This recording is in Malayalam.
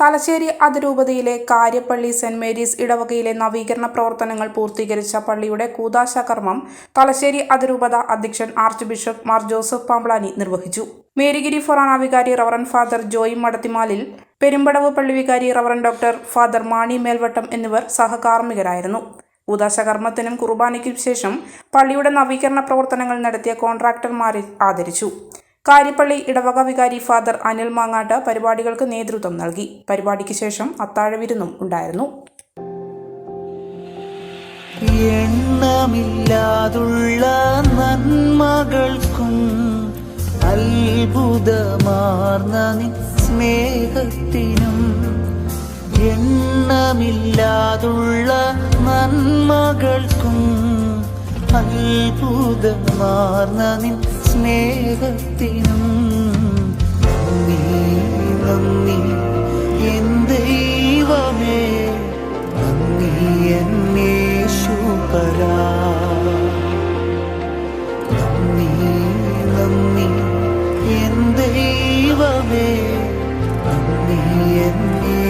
തലശ്ശേരി അതിരൂപതയിലെ കാര്യപ്പള്ളി സെന്റ് മേരീസ് ഇടവകയിലെ നവീകരണ പ്രവർത്തനങ്ങൾ പൂർത്തീകരിച്ച പള്ളിയുടെ കൂതാശ കർമ്മം തലശ്ശേരി അതിരൂപത അധ്യക്ഷൻ arch bishop Mar Joseph Pamplany നിർവഹിച്ചു. മേരിഗിരി ഫൊറാന വികാരി റവറൻ ഫാദർ ജോയി മടത്തിമാലിൽ പെരുമ്പടവ് പള്ളി വികാരി reverend doctor father Mani Melvattam എന്നിവർ സഹകാർമ്മികരായിരുന്നു. കൂതാശ കർമ്മത്തിനും കുർബാനയ്ക്കും ശേഷം പള്ളിയുടെ നവീകരണ പ്രവർത്തനങ്ങൾ നടത്തിയ കോൺട്രാക്ടർമാരെ ആദരിച്ചു. കാരിപ്പള്ളി ഇടവക വികാരി ഫാദർ അനിൽ മാങ്ങാട്ട് പരിപാടികൾക്ക് നേതൃത്വം നൽകി. പരിപാടിക്ക് ശേഷം അത്താഴവിരുന്നും ഉണ്ടായിരുന്നു. എണ്ണമില്ലാതുള്ള നന്മകൾക്കും അത്ഭുതമാർന്ന സ്നേഹത്തിനും എണ്ണമില്ലാതുള്ള നന്മകൾക്കും അത്ഭുതമാർന്ന നിൻ സ്നേഹത്തിനും നന്ദി നന്ദി. എൻ ദൈവമേ നന്ദി എന്നേശുപരാ നന്ദി നന്ദി. എൻ ദൈവമേ നന്ദി എന്നേശുപരാ